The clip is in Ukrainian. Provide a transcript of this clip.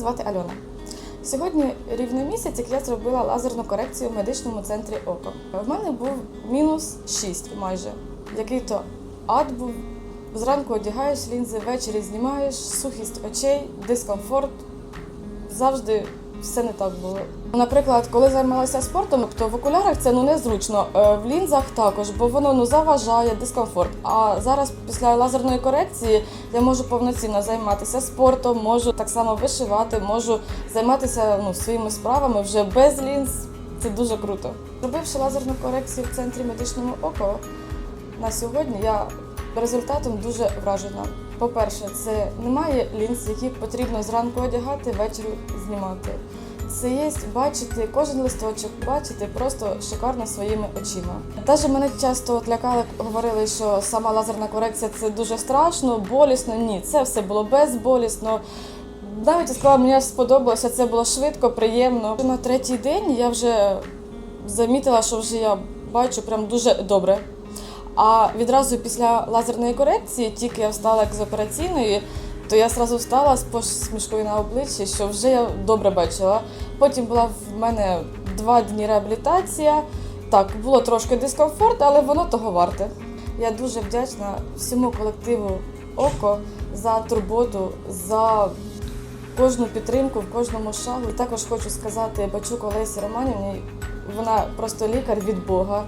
звати Альона. Сьогодні рівно місяць, як я зробила лазерну корекцію в медичному центрі око. В мене був мінус 6 майже. Який то ад був. Зранку одягаєш лінзи, ввечері знімаєш, сухість очей, дискомфорт. Завжди все не так було. Наприклад, коли займалася спортом, то в окулярах це ну незручно. Е, В лінзах також, бо воно ну заважає дискомфорт. А зараз після лазерної корекції я можу повноцінно займатися спортом, можу так само вишивати, можу займатися ну, своїми справами вже без лінз. Це дуже круто. Робивши лазерну корекцію в центрі медичному око, на сьогодні я результатом дуже вражена. По-перше, це немає лінз, які потрібно зранку одягати, ввечері знімати. Це є бачити кожен листочок, бачити просто шикарно своїми очима. Навіть мене часто от лякали, говорили, що сама лазерна корекція це дуже страшно, болісно. Ні, це все було безболісно. Навіть сказала, мені сподобалося, це було швидко, приємно. На третій день я вже замітила, що вже я бачу прям дуже добре. А відразу після лазерної корекції, тільки я встала як з операційної, то я одразу встала з посмішкою на обличчі, що вже я добре бачила. Потім була в мене два дні реабілітація. Так, було трошки дискомфорт, але воно того варте. Я дуже вдячна всьому колективу ОКО за турботу, за кожну підтримку в кожному шагу. І також хочу сказати Бачук Олесі Романівні, вона просто лікар від Бога.